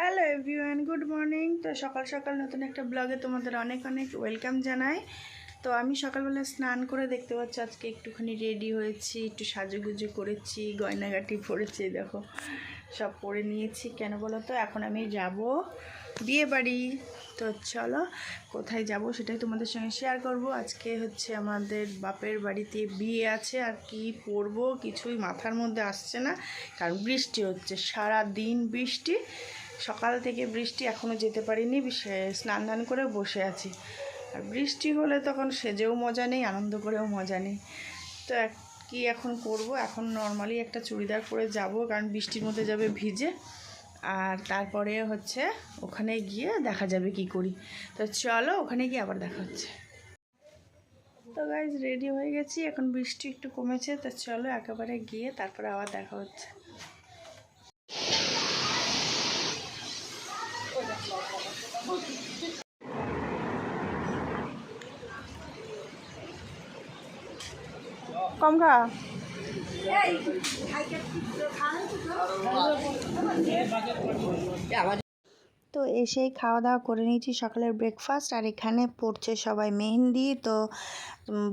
Hello everyone good morning তো সকাল সকাল নতুন একটা ব্লগে তোমাদের অনেক অনেক ওয়েলকাম জানাই। তো আমি সকালবেলা স্নান করে দেখতে পাচ্ছি, আজকে একটুখানি রেডি হয়েছি, একটু সাজুগুজু করেছি, গয়নাগাটি পরেছি, দেখো, সব পরে নিয়েছি। কেন বলো তো, এখন আমি যাব বিয়ে বাড়ি তো চলো, কোথায় যাব সেটাই তোমাদের সঙ্গে শেয়ার করব। আজকে হচ্ছে আমাদের বাপের বাড়িতে বিয়ে আছে, আর কি পরবো কিছুই মাথার মধ্যে আসছে না, কারণ বৃষ্টি হচ্ছে সারা দিন বৃষ্টি। সকাল থেকে বৃষ্টি এখনও যেতে পারিনি স্নান দান করে বসে আছি। আর বৃষ্টি হলে তখন সেজেও মজা নেই, আনন্দ করেও মজা নেই। তো কি এখন করব? এখন নর্মালি একটা চুড়িদার পরে যাব, কারণ বৃষ্টির মধ্যে যাবে ভিজে। আর তারপরে হচ্ছে ওখানে গিয়ে দেখা যাবে কি করি। তো চলো ওখানে গিয়ে আবার দেখা হচ্ছে। তো গাইজ রেডি হয়ে গেছি। এখন বৃষ্টি একটু কমেছে, তো চলো একেবারে গিয়ে তারপরে আবার দেখা হচ্ছে। কম খা। তো এসেই খাওয়া দাওয়া করে নিয়েছি সকালের ব্রেকফাস্ট আর এখানে পড়ছে সবাই মেহেন্দি। তো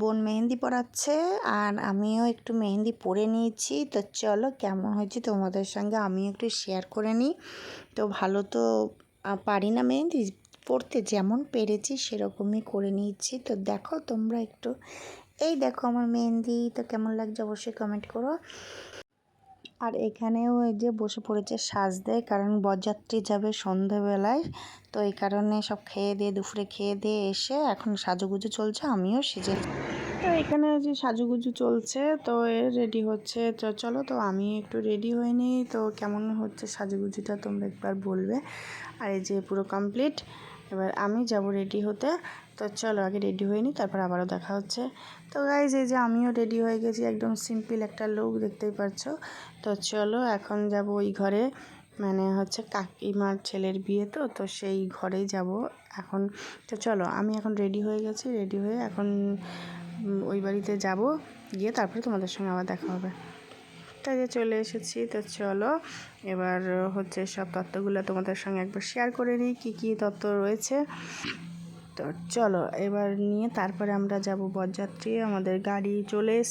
বোন মেহেন্দি পড়াচ্ছে, আর আমিও একটু মেহেন্দি পরে নিয়েছি। তো চলো, কেমন হয়েছে তোমাদের সঙ্গে আমিও একটু শেয়ার করে নিই। তো ভালো তো পারি না মেহেন্দি, পড়তে যেমন পেরেছি সেরকমই করে নিয়েছি। তো দেখো তোমরা একটু, এই দেখো আমার মেহেন্দি, তো কেমন লাগছে অবশ্যই কমেন্ট করো। আর এখানেও এই যে বসে পড়েছে সাজতে কারণ বরযাত্রী যাবে সন্ধেবেলায়, তো এই কারণে সব খেয়ে দিয়ে, দুপুরে খেয়ে দিয়ে এসে এখন সাজুগুজু চলছে, আমিও সেজে তো এখানে যে সাজুগুজু চলছে, তো এ রেডি হচ্ছে। তো চলো, তো আমি একটু রেডি হইনি তো কেমন হচ্ছে সাজুগুজুটা তোমরা একবার বলবে। আর এই যে পুরো কমপ্লিট এবার আমি যাব রেডি হতে। তো চলো, আগে রেডি হয়ে নিই, তারপর আবারও দেখা হচ্ছে। তো গাইজ এই যে আমিও রেডি হয়ে গেছি, একদম সিম্পল একটা লুক দেখতেই পাচ্ছ তো চলো, এখন যাব ওই ঘরে। মানে হচ্ছে কাকিমার ছেলের বিয়ে তো তো সেই ঘরেই যাব এখন। তো চলো, আমি এখন রেডি হয়ে গেছি রেডি হয়ে এখন ওই বাড়িতে যাব। গিয়ে তারপরে তোমাদের সঙ্গে আবার দেখা হবে। তাই যে চলে এসেছি। তো চলো, এবার হচ্ছে সব তত্ত্বগুলো তোমাদের সঙ্গে একবার শেয়ার করে নিই, কী কী তত্ত্ব রয়েছে। তো চলো, এবার নিয়ে তারপরে আমরা যাব বরযাত্রী। আমাদের গাড়ি চলে এস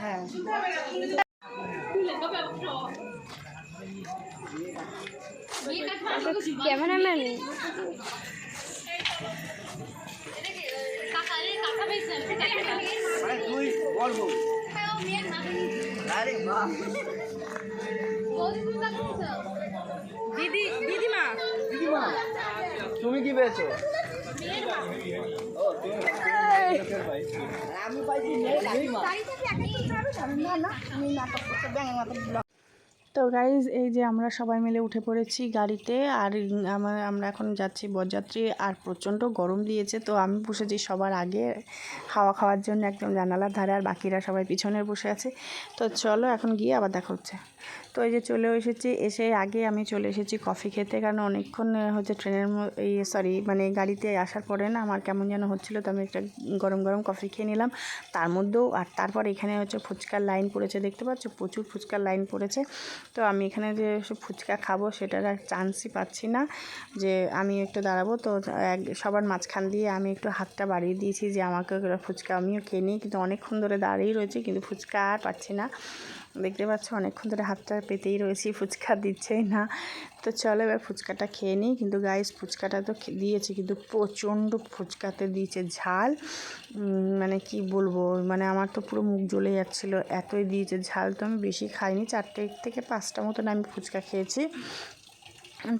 হ্যাঁ। ক্যামেরাম্যান। দিদি দিদিমা। তুমি কি পেয়েছ? আমি পাইছি না আমি নাটক করতে তো গাইজ এই যে আমরা সবাই মিলে উঠে পড়েছি গাড়িতে আর আমার, আমরা এখন যাচ্ছি বরযাত্রী আর প্রচণ্ড গরম দিয়েছে। তো আমি বসেছি সবার আগে হাওয়া খাওয়ার জন্য একদম জানালার ধারে আর বাকিরা সবাই পিছনে বসে আছে। তো চলো এখন গিয়ে আবার দেখা হচ্ছে। তো এই যে চলে এসেছি, এসে আগে আমি চলে এসেছি কফি খেতে কারণ অনেকক্ষণ হচ্ছে ট্রেনের এই সরি মানে গাড়িতে আসার পরে না আমার কেমন যেন হচ্ছিল তো আমি একটা গরম গরম কফি খেয়ে নিলাম। তার মধ্যেও, আর তারপর এখানে হচ্ছে ফুচকার লাইন পড়েছে, দেখতে পাচ্ছ? প্রচুর ফুচকার লাইন পড়েছে। তো আমি এখানে যে ফুচকা খাব সেটার আর চান্সই পাচ্ছি না যে আমি একটু দাঁড়াবো। তো এক, সবার মাঝখান দিয়ে আমি একটু হাতটা বাড়িয়ে দিয়েছি যে আমাকে ফুচকা আমিও খেয়ে নিই। কিন্তু অনেকক্ষণ ধরে দাঁড়িয়ে রয়েছি কিন্তু ফুচকা আর পাচ্ছি না। দেখতে পাচ্ছ অনেকক্ষণ ধরে হাতটা পেতেই রয়েছি, ফুচকা দিচ্ছেই না। তো চলো এবার ফুচকাটা খেয়ে নিই। কিন্তু গাইস ফুচকাটা তো দিয়েছে, কিন্তু প্রচণ্ড ফুচকাতে দিয়েছে ঝাল। মানে কি বলব মানে আমার তো পুরো মুখ জ্বলে যাচ্ছিল। এতই দিয়েছে ঝাল তো আমি বেশি খাইনি। চারটে থেকে পাঁচটা মতন আমি ফুচকা খেয়েছি।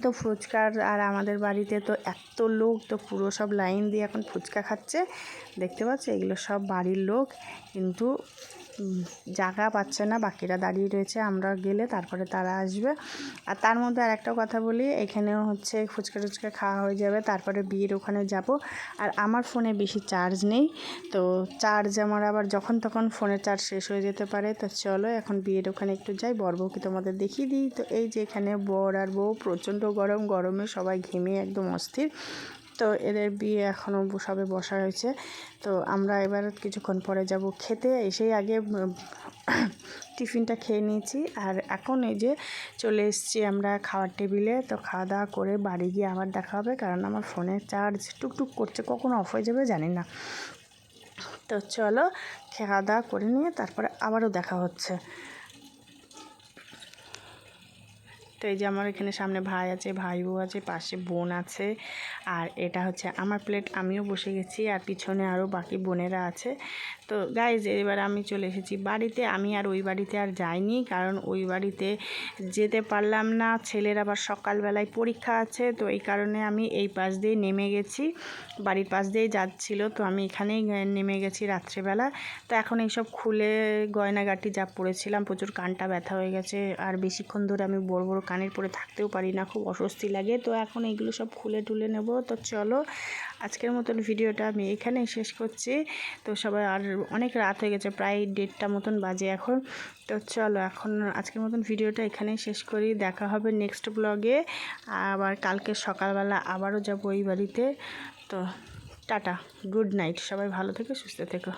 তো ফুচকার আর আমাদের বাড়িতে তো এত লোক, তো পুরো সব লাইন দিয়ে এখন ফুচকা খাচ্ছে। দেখতে পাচ্ছ? এগুলো সব বাড়ির লোক, কিন্তু জায়গা পাচ্ছে না, বাকিরা দাঁড়িয়ে রয়েছে। আমরা গেলে তারপরে তারা আসবে। আর তার মধ্যে আর একটা কথা বলি, এখানেও হচ্ছে ফুচকা টুচকা খাওয়া হয়ে যাবে, তারপরে বিয়ের ওখানে যাব। আর আমার ফোনে বেশি চার্জ নেই, তো চার্জ আমার আবার যখন তখন ফোনের চার্জ শেষ হয়ে যেতে পারে। তো চলো, এখন বিয়ের ওখানে একটু যাই বর বউকে তোমাদের দেখিয়ে দিই। তো এই যে এখানে বর আর বউ প্রচণ্ড গরম, গরমে সবাই ঘেমে একদম অস্থির। তো এদের বিয়ে এখনও সবে বসা হয়েছে। তো আমরা এবার কিছুক্ষণ পরে যাব খেতে। এসেই আগে টিফিনটা খেয়ে নিয়েছি। আর এখন এই যে চলে এসেছি আমরা খাওয়ার টেবিলে। তো খাওয়া দাওয়া করে বাড়ি গিয়ে আবার দেখা হবে, কারণ আমার ফোনের চার্জ টুকটুক করছে। কখন অফ হয়ে যাবে জানি না। তো চলো, খাওয়া দাওয়া করে নিয়ে তারপরে আবারও দেখা হচ্ছে। তো এই যে আমার এখানে সামনে ভাই আছে ভাই বউ আছে, পাশে বোন আছে। আর এটা হচ্ছে আমার প্লেট আমিও বসে গেছি আর পিছনে আরও বাকি বোনেরা আছে। তো গাইজ এবার আমি চলে এসেছি বাড়িতে। আমি আর ওই বাড়িতে আর যাইনি কারণ ওই বাড়িতে যেতে পারলাম না। ছেলের আবার সকালবেলায় পরীক্ষা আছে, তো এই কারণে আমি এই পাশ দিয়ে নেমে গেছি। বাড়ির পাশ দিয়েই যাচ্ছিল, তো আমি এখানেই নেমে গেছি রাত্রেবেলা। তো এখন এইসব খুলে গয়নাগাটি যা পড়েছিলাম প্রচুর কানটা ব্যথা হয়ে গেছে। আর বেশিক্ষণ ধরে আমি বড় বড় কানের পরে থাকতেও পারি না, খুব অস্বস্তি লাগে। তো এখন এইগুলো সব খুলে টুলে নেব। তো চলো, আজকের মতন ভিডিওটা আমি এখানেই শেষ করছি। তো সবাই, আর অনেক রাত হয়ে গেছে, প্রায় দেড়টা মতন বাজে এখন। তো চলো, এখন আজকের মতন ভিডিওটা এখানেই শেষ করি। দেখা হবে নেক্সট ব্লগে আবার কালকে সকালবেলা আবারও যাব এই বাড়িতে। তো টাটা গুড নাইট সবাই ভালো থেকো, সুস্থ থেকো।